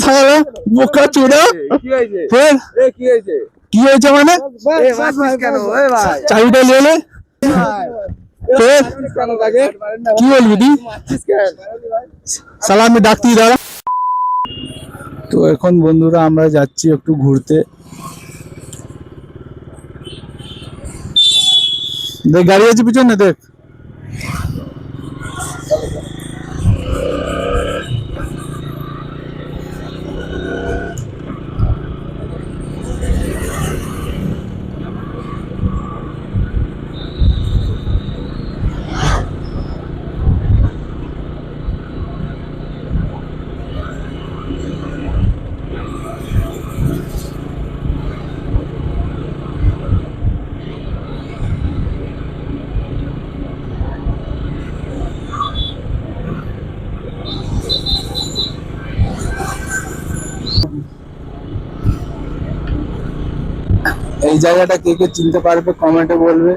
সালা বোকা মানে এ মারছিস কেন এ ভাই চাবিটা নিয়ে নে। ফের। মারছিস কেন তাকে কি বলবি তুই? সালা, আমি ডাকতি দাঁড়া। তো এখন বন্ধুরা, আমরা যাচ্ছি একটু ঘুরতে। দেখ, গাড়ি আছে পিছনে, দেখ। এই জায়গাটা কে কে চিনতে পারবে কমেন্টে বলবে।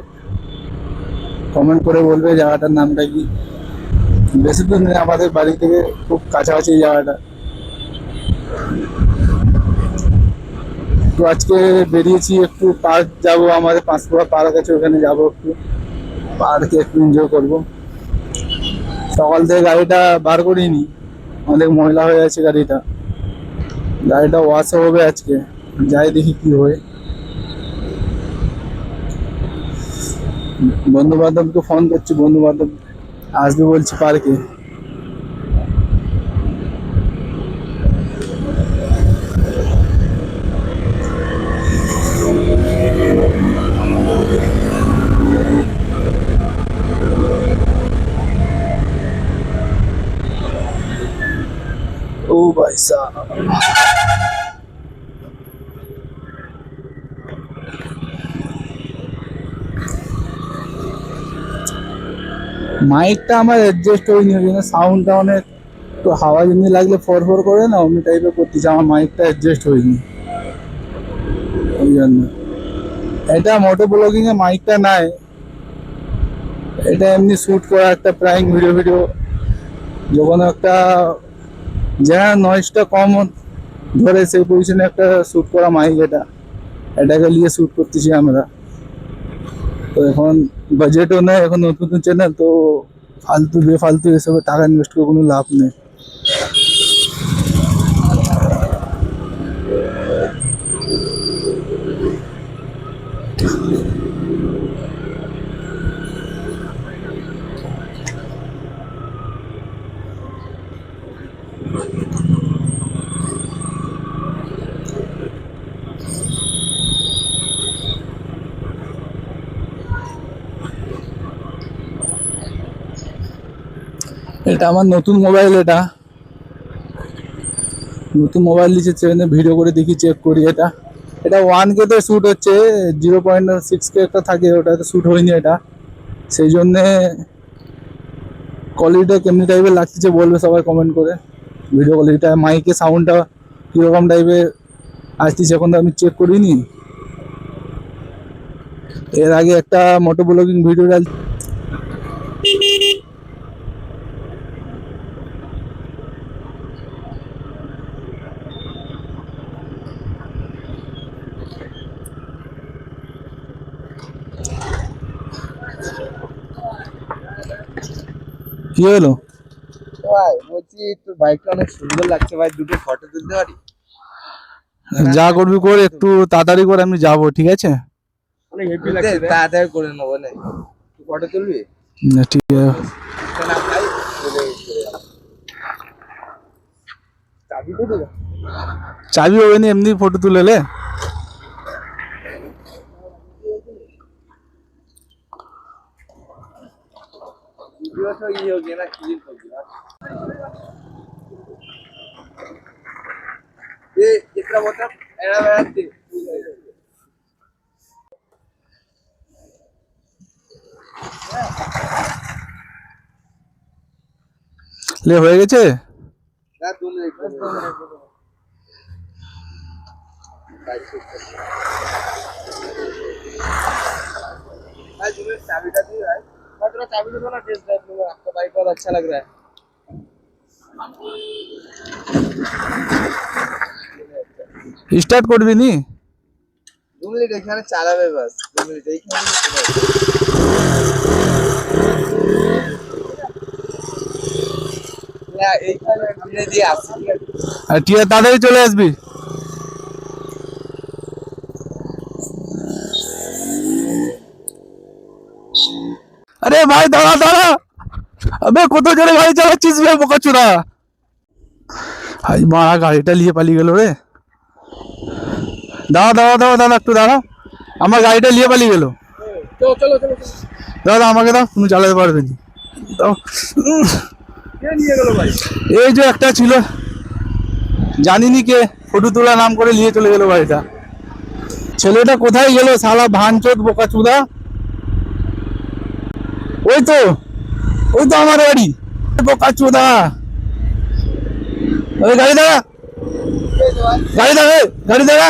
কমেন্ট করে বলবে জায়গাটার নামটা কি। বেশি দূর নেই, আমাদের বাড়ি থেকে খুব কাছাকাছি এই জায়গাটা। তো আজকে বেরিয়েছি একটু পার্ক যাব, আমাদের পাঁচপুরা পার্ক আছে, ওখানে যাব একটু। পার্কে একটু এনজয় করব। সকাল থেকে গাড়িটা বার করিনি অনেক ময়লা হয়ে আছে গাড়িটা। গাড়িটা ওয়াশও হবে আজকে, যাই দেখি কি হয়। বন্ধু বান্ধবকে ফোন করছি বন্ধু বান্ধব আসবে বলছি পার্কে মাইকটা আমার অ্যাডজাস্ট হয়নি ওই জন্য সাউন্ডটা অনেক একটু হাওয়া যেমনি লাগলে ফর ফর করে না অমনি টাইপের করতেছে আমার মাইকটা অ্যাডজাস্ট হয়নি ওই জন্য। এটা মোটো ব্লগিং এ মাইকটা নাই। এটা এমনি শুট করা একটা প্রাইম ভিডিও ভিডিও যখন একটা যারা নয়েজটা কম ধরে, সেই পজিশনে একটা শুট করা মাইক এটা। এটাকে নিয়ে শুট করতেছি আমরা। তো এখন বাজেটও নেই, এখন নতুন চ্যানেল তো ফালতু, বেফালতু এসবে টাকা ইনভেস্ট করে কোনো লাভ নেই। এটা আমার নতুন মোবাইল এটা। নতুন মোবাইল নিচে সেখানে ভিডিও করে দেখি চেক করি এটা। এটা ওয়ান কে তে শ্যুট হচ্ছে জিরো পয়েন্ট সিক্স কে একটা থাকে, ওটাতে শ্যুট হয়নি এটা। সেই জন্যে কোয়ালিটিটা কেমনি টাইপের লাগতেছে বলবে সবাই কমেন্ট করে। ভিডিও কোয়ালিটিটা মাইকে সাউন্ডটা কীরকম টাইপের আসতেছে এখন তো আমি চেক করিনি। এর আগে একটা মোটো ব্লগিং ভিডিও কি হলো? ভাই বলছি তোর বাইকটা অনেক সুন্দর লাগছে ভাই দুটো ফটো তুলতে পারি? যা করবি করে একটু তাড়াতাড়ি করে আমি যাব ঠিক আছে? অনেক হেভি লাগছে তাড়াতাড়ি করে নেব না। ফটো তুলবি? না, ঠিক আছে। না ভাই চাবি চাবি হবে এমনি ফটো তুলে লে वीडियो तो ये हो गया ना क्लीन हो गया ये इतना मतलब एड़ा बेड़ा दे লে হয়ে গেছে ना तुम एक आज तुम्हें चाबी का दी भाई अच्छा लग रहा है। স্টার্ট করবি নি দু মিনিট এখানে চালাবে বাস দু মিনিট এইখানে তাড়াতাড়ি চলে আসবি আরে ভাই দাঁড়া দাঁড়া। আবে কত জোরে গাড়ি চালাচ্ছিস বে বোকা চোরা আই মারা গাড়িটা নিয়ে পালিয়ে গেল রে। দাঁড়া দাঁড়া দাঁড়া দাঁড়া একটু দাঁড়া। আমার গাড়িটা নিয়ে পালিয়ে গেল। দাদা আমাকে দাও তুমি চালাতে পারবে না। ভাই? এই যে একটা ছিল। জানিনি কে ফটো তোলা নাম করে নিয়ে চলে গেল বাড়িটা। ছেলেটা কোথায় গেল? শালা ভানচোদ বোকা চুদা ওই তো ওই তো আমার বাড়ি। বোকা চুদা ওই গাড়ি দাঁড়া। গাড়ি দাঁড়া এই, গাড়ি দাঁড়া।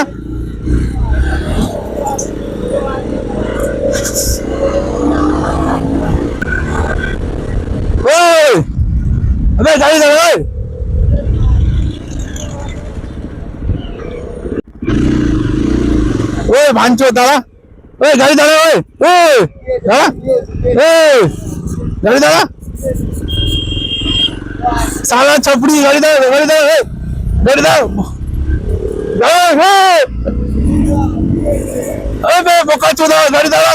ওই আবে গাড়ি দাঁড়া ওই ওই ভাঙছো দাঁড়া। ওই গাড়ি দাঁড়া ওই ওই দাঁড়া ওই গাড়ি দাঁড়া সালা ছাপড়ি গাড়ি দাঁড়া গাড়ি দাঁড়া ওই গাড়ি দাঁড়া দাঁড়া ওই ওই বে বোকা চোদা গাড়ি দাঁড়া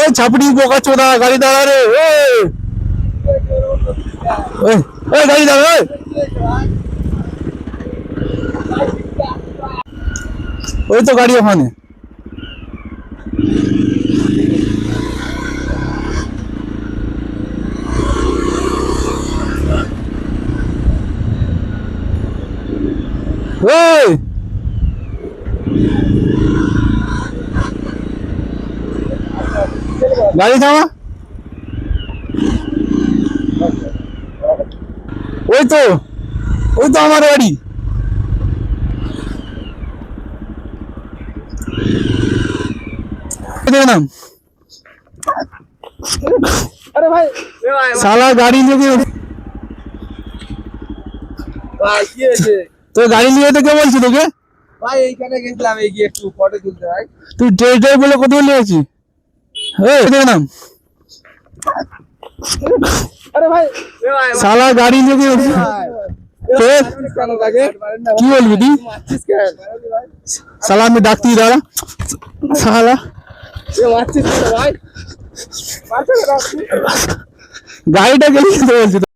ওই ছাপড়ি বোকা চোদা, গাড়ি দাঁড়া রে ওই গাড়ি দাঁড়া, ওই। ওই তো গাড়ি ওখানে। ওই। গাড়ি থামা। ওই তো ওই তো আমার বাড়ি। আরে ভাই ভাই সালা গাড়ি নিয়ে ভাই কি হয়েছে? তোর গাড়ি নিয়ে তো কে বলছি তোকে? ভাই এইখানে গেছিলাম এই গিয়ে একটু ফটো তুলতে ভাই। তুই ড্রেস ড্রাইভ বলে গাড়ি নিয়ে কে বলছি ফের কেন লাগে কি বলবি তুই মারছিস কেন সালা আমি ডাকতি দাঁড়া সালা এ মারছিস কেন